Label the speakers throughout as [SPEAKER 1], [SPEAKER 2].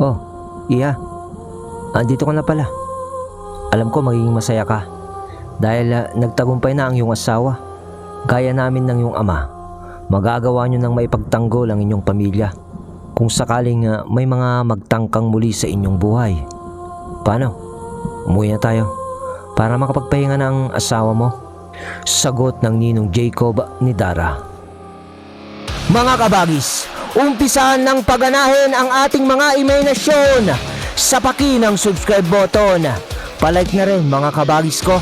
[SPEAKER 1] Oh, iya. Andito ka na pala. Alam ko magiging masaya ka. Dahil ah, nagtagumpay na ang iyong asawa. Gaya namin ng iyong ama. Magagawa niyo ng maipagtanggol ang inyong pamilya. Kung sakaling ah, may mga magtangkang muli sa inyong buhay. Paano? Umuwi na tayo. Para makapagpahinga ng asawa mo. Sagot ng ninong Jacob ni Dara. Mga kabagis, umpisahan ng paganahin ang ating mga imahinasyon sa paki ng subscribe button. Palike na rin mga kabagis ko.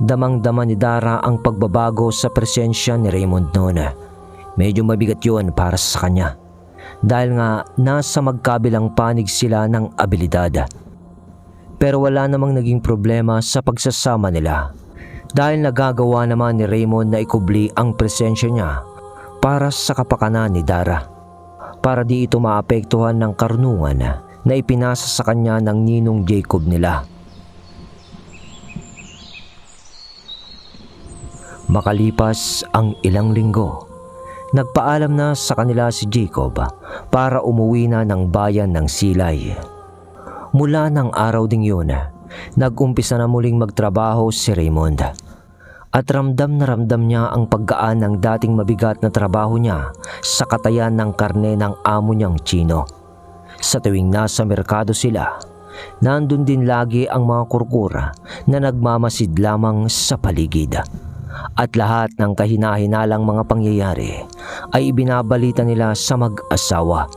[SPEAKER 1] Damang-dama ni Dara ang pagbabago sa presensya ni Raymond noon. Medyo mabigat yun para sa kanya. Dahil nga nasa magkabilang panig sila ng abilidad. Pero wala namang naging problema sa pagsasama nila. Dahil nagagawa naman ni Raymond na ikubli ang presensya niya para sa kapakanan ni Dara. Para di ito maapektuhan ng karunungan na ipinasa sa kanya ng ninong Jacob nila. Makalipas ang ilang linggo, nagpaalam na sa kanila si Jacob para umuwi na ng bayan ng Silay. Mula ng araw ding yun, nag-umpisa na muling magtrabaho si Raymond. At ramdam na ramdam niya ang paggaan ng dating mabigat na trabaho niya sa katayan ng karne ng amo niyang Chino. Sa tuwing nasa merkado sila, nandun din lagi ang mga kurkura na nagmamasid lamang sa paligid. At lahat ng kahinahinalang mga pangyayari ay ibinabalita nila sa mag-asawa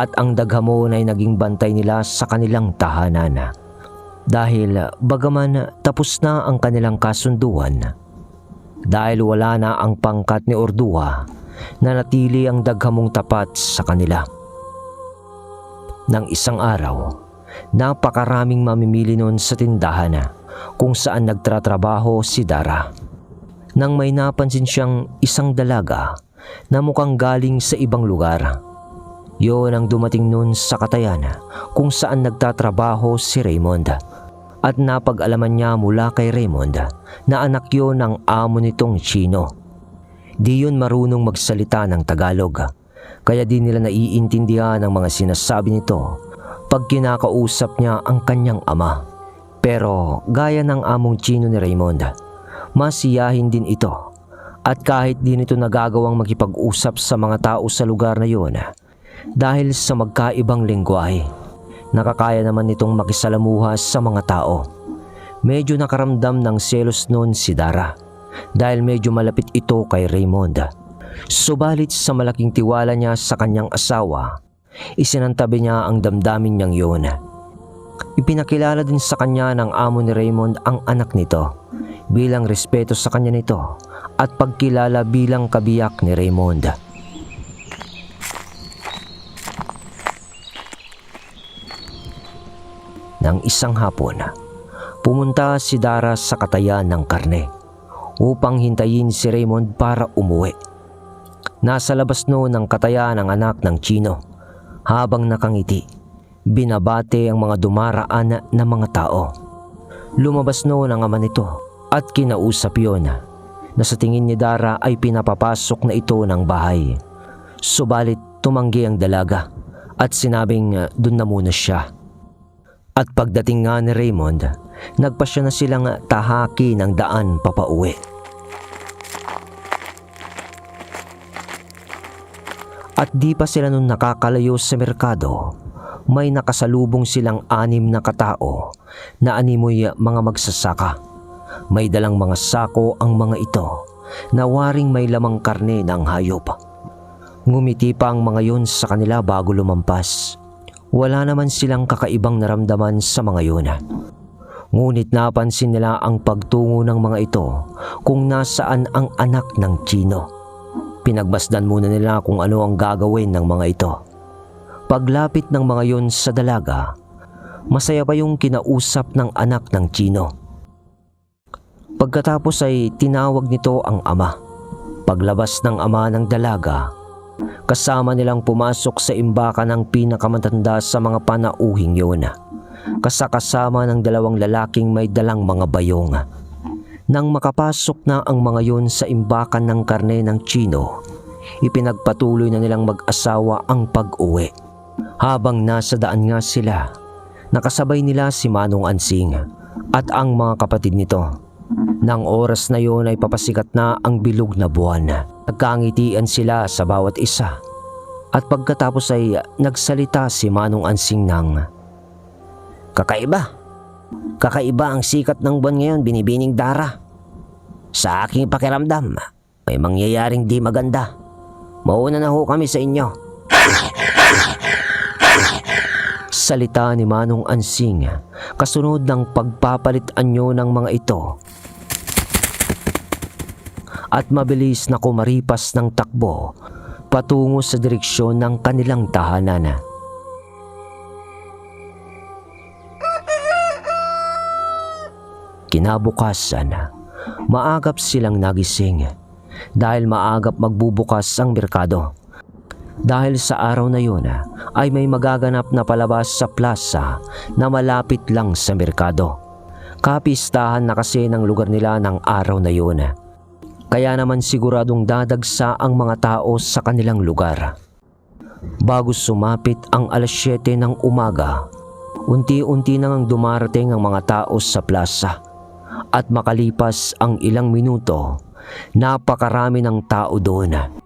[SPEAKER 1] at ang daghamon ay naging bantay nila sa kanilang tahanan. Dahil bagaman tapos na ang kanilang kasunduan, dahil wala na ang pangkat ni Ordua, nanatili ang daghamong tapat sa kanila. Nang isang araw, napakaraming mamimili noon sa tindahan kung saan nagtratrabaho si Dara. Nang may napansin siyang isang dalaga na mukhang galing sa ibang lugar. Yon ang dumating noon sa katayan kung saan nagtatrabaho si Raymond. At napag-alaman niya mula kay Raymond na anak yon ng amo nitong Chino. Di yun marunong magsalita ng Tagalog. Kaya di nila naiintindihan ang mga sinasabi nito pag kinakausap niya ang kanyang ama. Pero gaya ng among Chino ni Raymond, masiyahin din ito. At kahit di nito nagagawang makipag-usap sa mga tao sa lugar na yun, dahil sa magkaibang lingwahe, nakakaya naman nitong makisalamuha sa mga tao. Medyo nakaramdam ng selos noon si Dara dahil medyo malapit ito kay Raymond. Subalit sa malaking tiwala niya sa kanyang asawa, isinantabi niya ang damdamin niyang yun. Ipinakilala din sa kanya ng amo ni Raymond ang anak nito bilang respeto sa kanya nito at pagkilala bilang kabiyak ni Raymond. Nang isang hapon, pumunta si Dara sa katayan ng karne upang hintayin si Raymond para umuwi. Nasa labas noon ang katayan ng anak ng Chino habang nakangiti. Binabate ang mga dumaraan na mga tao. Lumabas noon ang ama nito at kinausap yon na sa tingin ni Dara ay pinapapasok na ito ng bahay. Subalit tumanggi ang dalaga at sinabing doon na muna siya. At pagdating nga ni Raymond, nagpasya na silang tahaki ng daan papauwi. At di pa sila nun nakakalayo sa merkado, may nakasalubong silang anim na katao na animoy mga magsasaka. May dalang mga sako ang mga ito na waring may lamang karne ng hayop. Ngumiti pa ang mga yun sa kanila bago lumampas. Wala naman silang kakaibang naramdaman sa mga yun. Ngunit napansin nila ang pagtungo ng mga ito kung nasaan ang anak ng Chino. Pinagbasdan muna nila kung ano ang gagawin ng mga ito. Paglapit ng mga yun sa dalaga, masaya pa yung kinausap ng anak ng Chino. Pagkatapos ay tinawag nito ang ama. Paglabas ng ama ng dalaga, kasama nilang pumasok sa imbakan ng pinakamatanda sa mga panauhing yun. Kasakasama ng dalawang lalaking may dalang mga bayong. Nang makapasok na ang mga yun sa imbakan ng karne ng Chino, ipinagpatuloy na nilang mag-asawa ang pag-uwi. Habang nasa daan nga sila, nakasabay nila si Manong Ansing at ang mga kapatid nito. Nang oras na yon ay papasikat na ang bilog na buwan. Nagkangitian sila sa bawat isa. At pagkatapos ay nagsalita si Manong Ansing ng Kakaiba. Kakaiba ang sikat ng buwan ngayon binibining dara. Sa aking pakiramdam, may mangyayaring di maganda. Mauna na ho kami sa inyo. Salita ni Manong Ansing kasunod ng pagpapalit anyo ng mga ito at mabilis na kumaripas ng takbo patungo sa direksyon ng kanilang tahanan. Kinabukasan, maagap silang nagising dahil maagap magbubukas ang merkado. Dahil sa araw na yun ay may magaganap na palabas sa plaza na malapit lang sa merkado. Kapistahan na kasi ng lugar nila ng araw na yun. Kaya naman siguradong dadagsa ang mga tao sa kanilang lugar. Bago sumapit ang alas 7 ng umaga, unti-unti nang dumarating ang mga tao sa plaza. At makalipas ang ilang minuto, napakarami ng tao doon.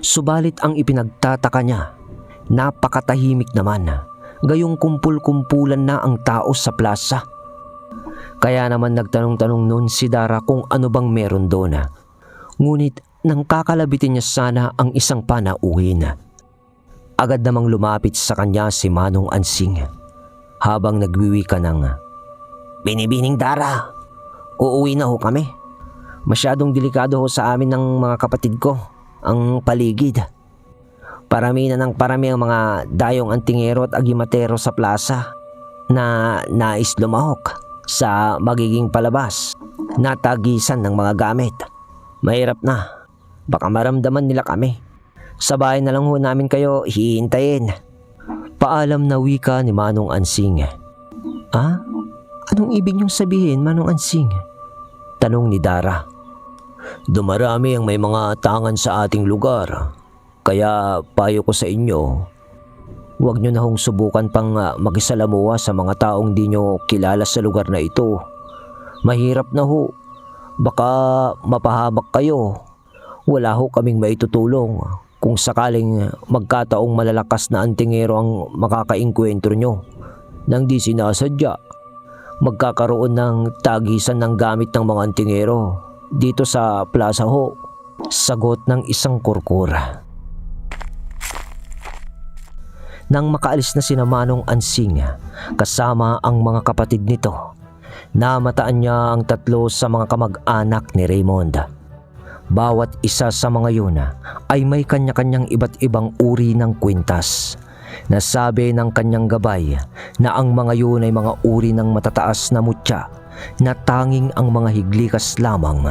[SPEAKER 1] Subalit ang ipinagtataka niya, napakatahimik naman. Gayong kumpul-kumpulan na ang tao sa plaza. Kaya naman nagtanong-tanong noon si Dara kung ano bang meron doon. Ngunit nang kakalabitin niya sana ang isang panauhin. Agad namang lumapit sa kanya si Manong Ansing habang nagwiwi ka ng Binibining Dara, uuwi na ho kami. Masyadong delikado ho sa amin ng mga kapatid ko ang paligid. Parami na ng parami ang mga dayong antingero at agimatero sa plaza na nais lumahok sa magiging palabas na tagisan ng mga gamit. Mahirap na. Baka maramdaman nila kami. Sa bahay na lang ho namin kayo hihintayin. Paalam na wika ni Manong Ansing. Ah? Anong ibig niyong sabihin, Manong Ansing? Tanong ni Dara. Dumarami ang may mga tangan sa ating lugar. Kaya payo ko sa inyo, huwag nyo na hong subukan pang ah, makisalamuha sa mga taong di nyo kilala sa lugar na ito. Mahirap na ho. Baka mapahamak kayo. Wala ho kaming maitutulong kung sakaling magkataong malalakas na antingero ang makakainkwentro nyo nang di sinasadya. Magkakaroon ng tagisan ng gamit ng mga antingero dito sa plaza ho. Sagot ng isang kurkura. Nang makaalis na sina Manong Ansing kasama ang mga kapatid nito, namataan niya ang tatlo sa mga kamag-anak ni Raymond. Bawat isa sa mga yun ay may kanya-kanyang iba't ibang uri ng kwintas. Nasabi ng kanyang gabay na ang mga yun ay mga uri ng matataas na mutya na tanging ang mga higlikas lamang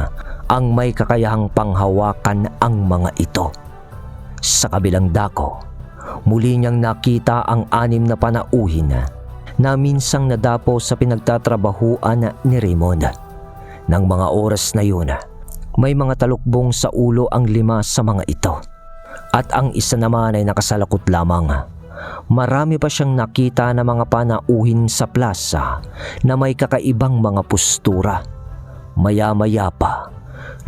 [SPEAKER 1] ang may kakayahang panghawakan ang mga ito. Sa kabilang dako, muli niyang nakita ang anim na panauhin na minsang nadapo sa pinagtatrabahuan ni Raymond. Nang mga oras na yun, may mga talukbong sa ulo ang lima sa mga ito. At ang isa naman ay nakasalakot lamang. Marami pa siyang nakita na mga panauhin sa plaza na may kakaibang mga postura. Maya-maya pa,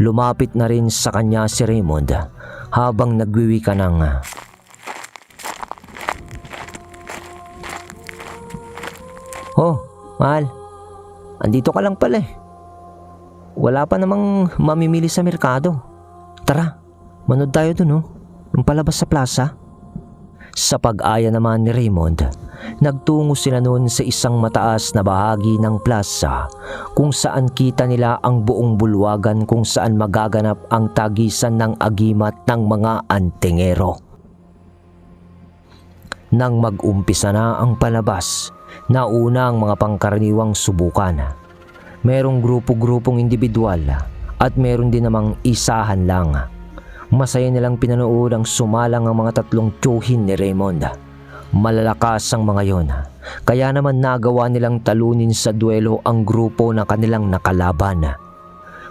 [SPEAKER 1] lumapit na rin sa kanya si Raymond habang nagwiwi ka ng Oh, mahal. Andito ka lang pala eh. Wala pa namang mamimili sa merkado. Tara, manood tayo dun oh. Yung palabas sa plaza. Sa pag-aya naman ni Raymond, nagtungo sila noon sa isang mataas na bahagi ng plaza kung saan kita nila ang buong bulwagan kung saan magaganap ang tagisan ng agimat ng mga antingero. Nang mag-umpisa na ang palabas, nauna ang mga pangkaraniwang subukan. Merong grupo-grupong individual at meron din namang isahan lang. Masaya nilang pinanood ang sumalang ang mga tatlong tsuhin ni Raymond. Malalakas ang mga yon. Kaya naman nagawa nilang talunin sa duelo ang grupo na kanilang nakalaban.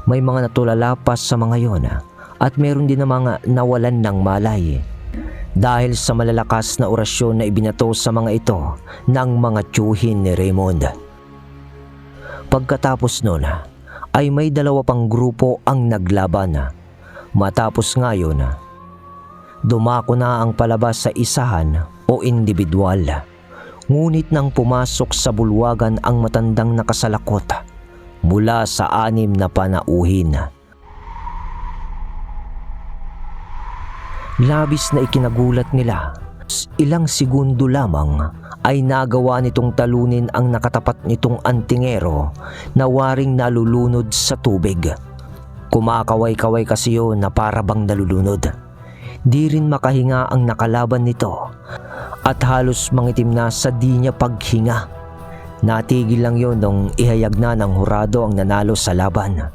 [SPEAKER 1] May mga natulala pa sa mga yon at meron din namang nawalan ng malay. Dahil sa malalakas na orasyon na ibinato sa mga ito ng mga tiyuhin ni Raymond. Pagkatapos nun, ay may dalawa pang grupo ang naglaban. Matapos ngayon, dumako na ang palabas sa isahan o individual. Ngunit nang pumasok sa bulwagan ang matandang nakasalakot mula sa anim na panauhin. Labis na ikinagulat nila. Ilang segundo lamang ay nagawa nitong talunin ang nakatapat nitong antingero na waring nalulunod sa tubig. Kumakaway-kaway kasi yun na para bang nalulunod. Di rin makahinga ang nakalaban nito at halos mangitim na sa di niya paghinga. Natigil lang yon nung ihayag na ng hurado ang nanalo sa laban.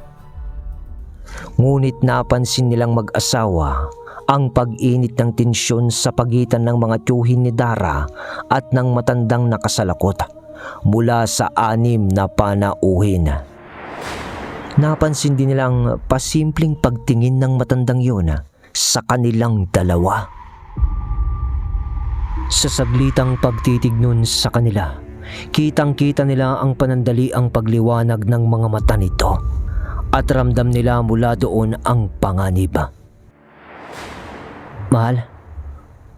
[SPEAKER 1] Ngunit napansin nilang mag-asawa ang pag-init ng tensyon sa pagitan ng mga tiyuhin ni Dara at ng matandang nakasalakot mula sa anim na panauhin. Napansin din nilang pasimpleng pagtingin ng matandang yun sa kanilang dalawa. Sa saglitang pagtitig nun sa kanila, kitang-kita nila ang panandaliang pagliwanag ng mga mata nito at ramdam nila mula doon ang panganib. Mahal,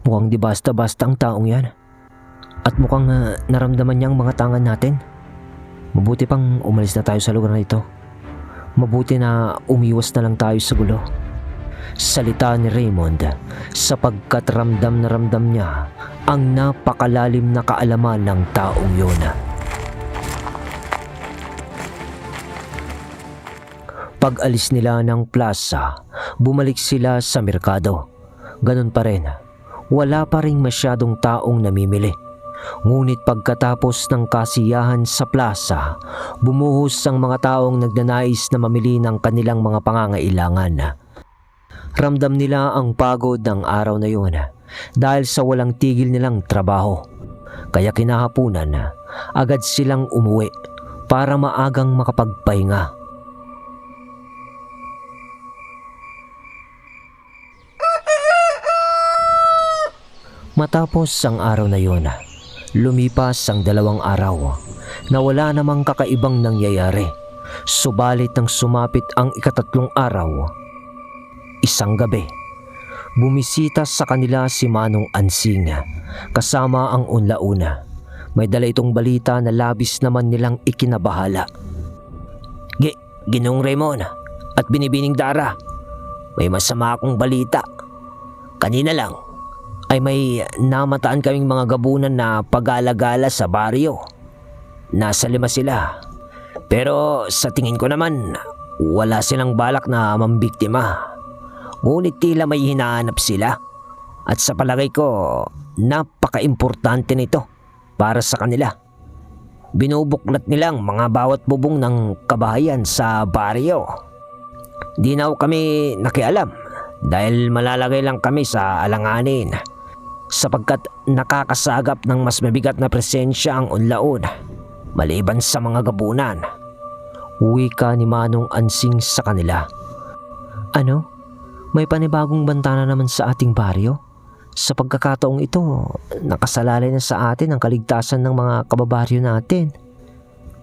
[SPEAKER 1] mukhang di basta-basta ang taong yan. At mukhang ah, naramdaman niyang mga tangan natin. Mabuti pang umalis na tayo sa lugar na ito. Mabuti na umiwas na lang tayo sa gulo. Salita ni Raymond sapagkat ramdam na ramdam niya ang napakalalim na kaalaman ng taong yun. Pag alis nila ng plaza, bumalik sila sa merkado. Ganon pa rin, wala pa rin masyadong taong namimili. Ngunit pagkatapos ng kasiyahan sa plaza, bumuhos ang mga taong nagnanais na mamili ng kanilang mga pangangailangan. Ramdam nila ang pagod ng araw na yun dahil sa walang tigil nilang trabaho. Kaya kinahapunan, agad silang umuwi para maagang makapagpahinga. Matapos ang araw na yun, lumipas ang dalawang araw na wala namang kakaibang nangyayari. Subalit nang sumapit ang ikatatlong araw, isang gabi, bumisita sa kanila si Manong Ansing kasama ang unlauna. May dala itong balita na labis naman nilang ikinabahala. Gi, Ginong Raymond at Binibining Dara, may masama akong balita. Kanina lang, ay may namataan kaming mga gabunan na pag-alagala sa baryo. Nasa lima sila. Pero sa tingin ko naman, wala silang balak na mambiktima. Ngunit tila may hinahanap sila. At sa palagay ko, napaka-importante nito para sa kanila. Binubuklat nilang mga bawat bubong ng kabahayan sa baryo. Di na kami nakialam dahil malalagay lang kami sa alanganin sapagkat nakakasagap ng mas mabigat na presensya ang unlaon maliban sa mga gabunan. Wika ni Manong Ansing sa kanila. Ano? May panibagong bantana naman sa ating baryo? Sa pagkakataong ito, nakasalalay na sa atin ang kaligtasan ng mga kababaryo natin.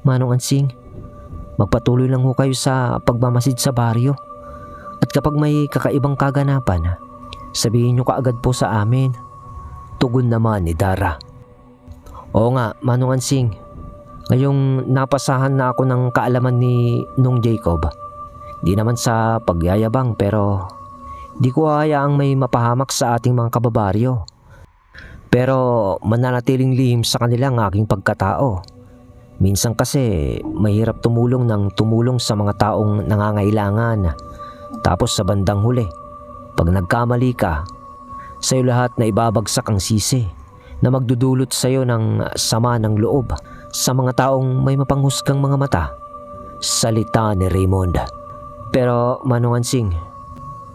[SPEAKER 1] Manong Ansing, magpatuloy lang ho kayo sa pagmamasid sa baryo. At kapag may kakaibang kaganapan, sabihin nyo kaagad po sa amin. Tugon naman ni Dara. Oo nga, Manong Ansing. Ngayong napasahan na ako ng kaalaman ni Nung Jacob. Di naman sa pagyayabang pero di ko hayaang may mapahamak sa ating mga kababaryo. Pero mananatiling lihim sa kanila ang aking pagkatao. Minsan kasi mahirap tumulong ng tumulong sa mga taong nangangailangan. Tapos sa bandang huli, pag nagkamali ka, sa'yo lahat na ibabagsak ang sisi na magdudulot sa'yo ng sama ng loob sa mga taong may mapanghusgang mga mata. Salita ni Raymond. Pero Manong Ansing,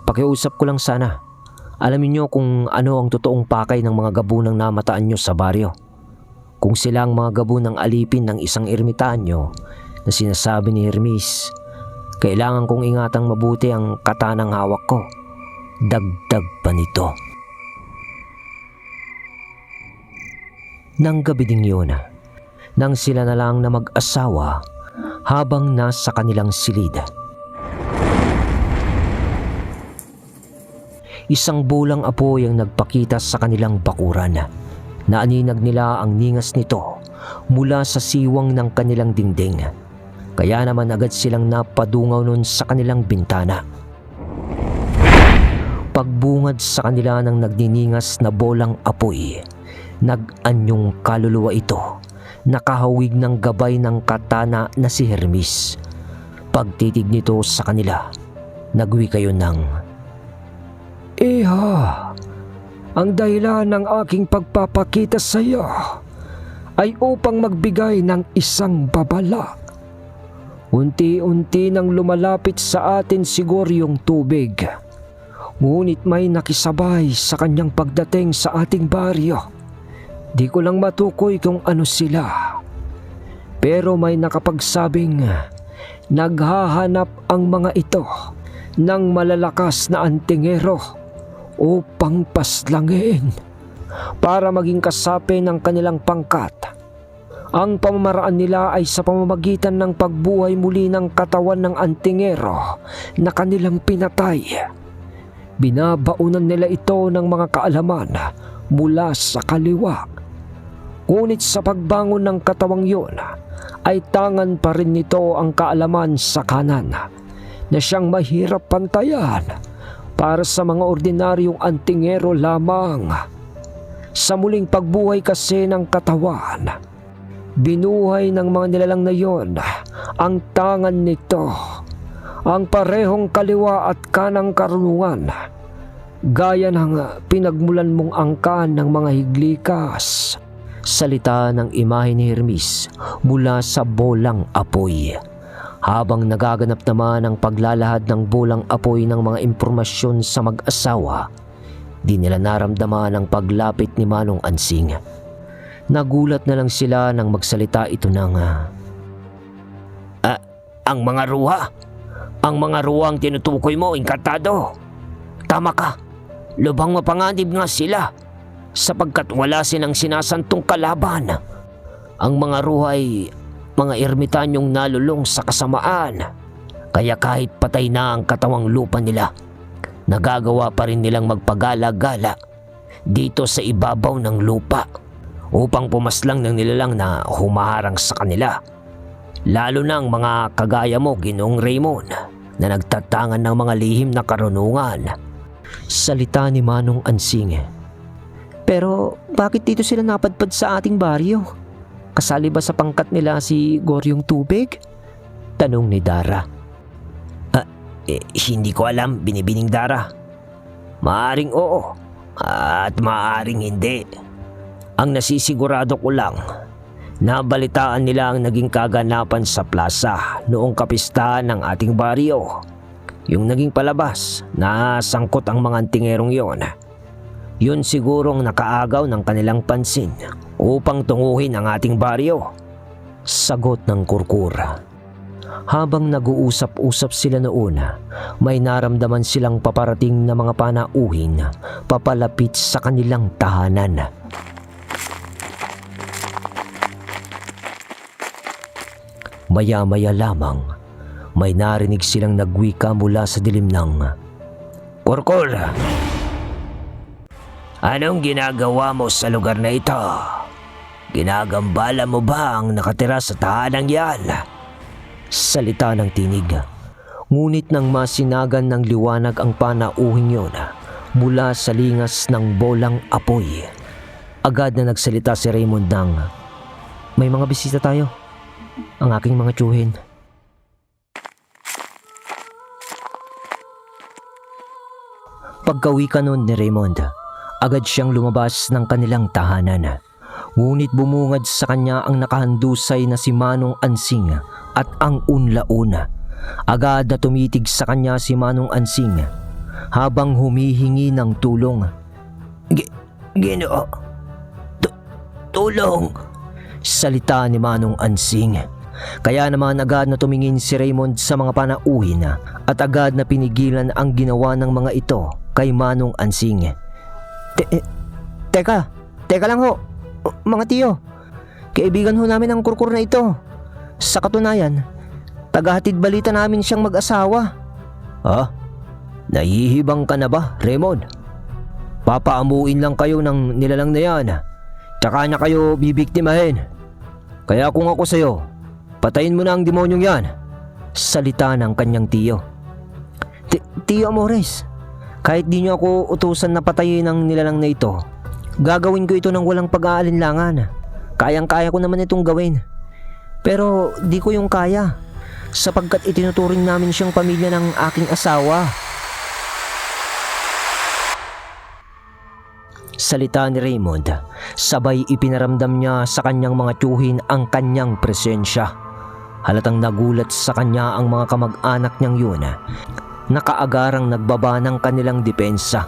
[SPEAKER 1] pakiusap ko lang sana. Alamin nyo kung ano ang totoong pakay ng mga gabunang namataan nyo sa baryo. Kung sila ang mga gabunang alipin ng isang ermitanyo na sinasabi ni Hermes, kailangan kong ingatang mabuti ang katanang hawak ko. Dagdag pa nito. Nang gabi ding yun, nang sila na lang na mag-asawa habang nasa kanilang silid. Isang bulang apoy ang nagpakita sa kanilang bakuran. Naaninag nila ang ningas nito mula sa siwang ng kanilang dingding. Kaya naman agad silang napadungaw nun sa kanilang bintana. Pagbungad sa kanila ng nagniningas na bolang apoy, nag-anyong kaluluwa ito, nakahawig ng gabay ng katana na si Hermes. Pagtitig nito sa kanila, nagwi kayo ng, Iha, ang dahilan ng aking pagpapakita sa iyo ay upang magbigay ng isang babala. Unti-unti nang lumalapit sa atin siguro yung tubig. Ngunit may nakisabay sa kanyang pagdating sa ating baryo. Di ko lang matukoy kung ano sila. Pero may nakapagsabing naghahanap ang mga ito ng malalakas na antingero upang paslangin para maging kasapi ng kanilang pangkat. Ang pamamaraan nila ay sa pamamagitan ng pagbuhay muli ng katawan ng antingero na kanilang pinatay. Binabaunan nila ito ng mga kaalaman mula sa kaliwa. Ngunit sa pagbangon ng katawang yun, ay tangan pa rin nito ang kaalaman sa kanan na siyang mahirap pantayan para sa mga ordinaryong antingero lamang. Sa muling pagbuhay kasi ng katawan, binuhay ng mga nilalang na yon ang tangan nito, ang parehong kaliwa at kanang karunungan, gaya ng pinagmulan mong angkan ng mga higlikas. Salita ng imahe ni Hermes mula sa bolang apoy. Habang nagaganap naman ang paglalahad ng bolang apoy ng mga impormasyon sa mag-asawa, di nila naramdaman ang paglapit ni Manong Ansing. Nagulat na lang sila nang magsalita ito ng ah, ang mga ruwa? Ang mga ruwang tinutukoy mo, inkantado. Tama ka. Lubhang mapanganib nga sila sapagkat wala silang sinasantong kalaban. Ang mga ruha ay mga ermitanyong nalulong sa kasamaan. Kaya kahit patay na ang katawang lupa nila, nagagawa pa rin nilang magpagala-gala dito sa ibabaw ng lupa upang pumaslang ng nilalang na humaharang sa kanila. Lalo na ang mga kagaya mo, Ginoong Raymond, na nagtatangan ng mga lihim na karunungan. Salita ni Manong Ansing. Pero bakit dito sila napadpad sa ating baryo? Kasali ba sa pangkat nila si Goryong Tubig? Tanong ni Dara. Ah, eh, hindi ko alam, binibining Dara. Maaring oo, at maaring hindi. Ang nasisigurado ko lang, nabalitaan nila ang naging kaganapan sa plaza noong kapistahan ng ating baryo. Yung naging palabas na sangkot ang mga antingerong yon. Yun sigurong nakaagaw ng kanilang pansin upang tunguhin ang ating baryo. Sagot ng kurkur. Habang nag-uusap-usap sila noon, may naramdaman silang paparating na mga panauhin papalapit sa kanilang tahanan. Maya-maya lamang, may narinig silang nagwika mula sa dilim ng Kurkur! Anong ginagawa mo sa lugar na ito? Ginagambala mo ba ang nakatira sa tahanang yan? Salita ng tinig. Ngunit nang masinagan ng liwanag ang panauhing yon mula sa lingas ng bolang apoy, agad na nagsalita si Raymond ng May mga bisita tayo. Ang aking mga tsuhin. Pagkawi ka nun ni Raymond, agad siyang lumabas ng kanilang tahanan. Ngunit bumungad sa kanya ang nakahandusay na si Manong Ansing at ang unla-una. Agad na tumitig sa kanya si Manong Ansing habang humihingi ng tulong. G- Ginoo, tu- tulong! Salita ni Manong Ansing. Kaya naman agad na tumingin si Raymond sa mga panauhin at agad na pinigilan ang ginawa ng mga ito kay Manong Ansing. Te- eh, teka, teka lang ho. mga tiyo, kaibigan ho namin ang kurkur na ito. Sa katunayan, tagahatid balita namin siyang mag-asawa. Ha? Nahihibang ka na ba, Raymond? Papaamuin lang kayo ng nilalang na yan. Tsaka niya kayo bibiktimahin. Kaya kung ako sa'yo, patayin mo na ang demonyong yan. Salita ng kanyang tiyo. Ti- Tiyo Amores, kahit di niyo ako utusan na patayin ang nilalang na ito, gagawin ko ito ng walang pag-aalinlangan. Kayang-kaya ko naman itong gawin. Pero di ko yung kaya sapagkat itinuturing namin siyang pamilya ng aking asawa. Salita ni Raymond, sabay ipinaramdam niya sa kanyang mga tiyuhin ang kanyang presensya. Halatang nagulat sa kanya ang mga kamag-anak niyang yun. Nakaagarang nagbaba ng kanilang depensa.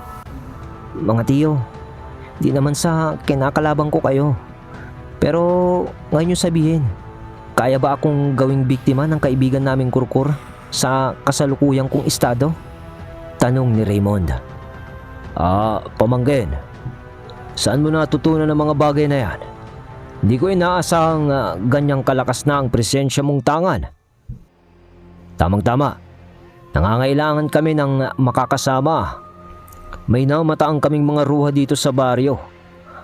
[SPEAKER 1] Mga tiyo, di naman sa kinakalabang ko kayo. Pero ngayon yung sabihin, kaya ba akong gawing biktima ng kaibigan naming kurkur sa kasalukuyang kong estado? Tanong ni Raymond. Ah, pamangkin. Saan mo natutunan ang mga bagay na yan? Hindi ko inaasahang ah, ganyang kalakas na ang presensya mong tangan. Tamang-tama. Nangangailangan kami ng makakasama. May namataang kaming mga ruha dito sa baryo.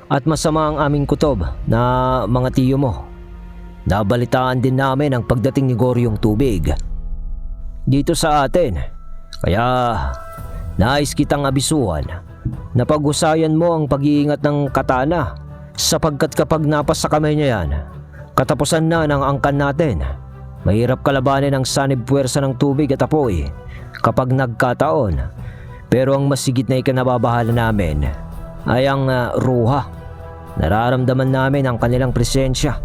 [SPEAKER 1] At masama ang aming kutob na mga tiyo mo. Nabalitaan din namin ang pagdating ni Goryong tubig. Dito sa atin. Kaya nais kitang abisuhan na pag-usayan mo ang pag-iingat ng katana sapagkat kapag napas sa niya yan, katapusan na ng angkan natin. Mahirap kalabanin ang sanib puwersa ng tubig at apoy kapag nagkataon. Pero ang masigit na ikanababahala namin ay ang ah, ruha. Nararamdaman namin ang kanilang presensya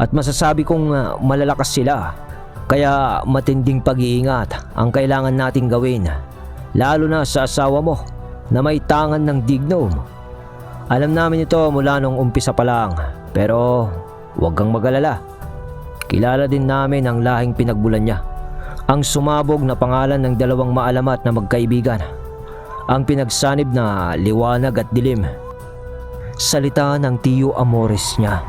[SPEAKER 1] at masasabi kong ah, malalakas sila. Kaya matinding pag-iingat ang kailangan nating gawin. Lalo na sa asawa mo na may tangan ng dignum. Alam namin ito mula nung umpisa pa lang. Pero huwag kang magalala. Kilala din namin ang lahing pinagbulan niya. Ang sumabog na pangalan ng dalawang maalamat na magkaibigan. Ang pinagsanib na liwanag at dilim. Salita ng tiyo Amores niya.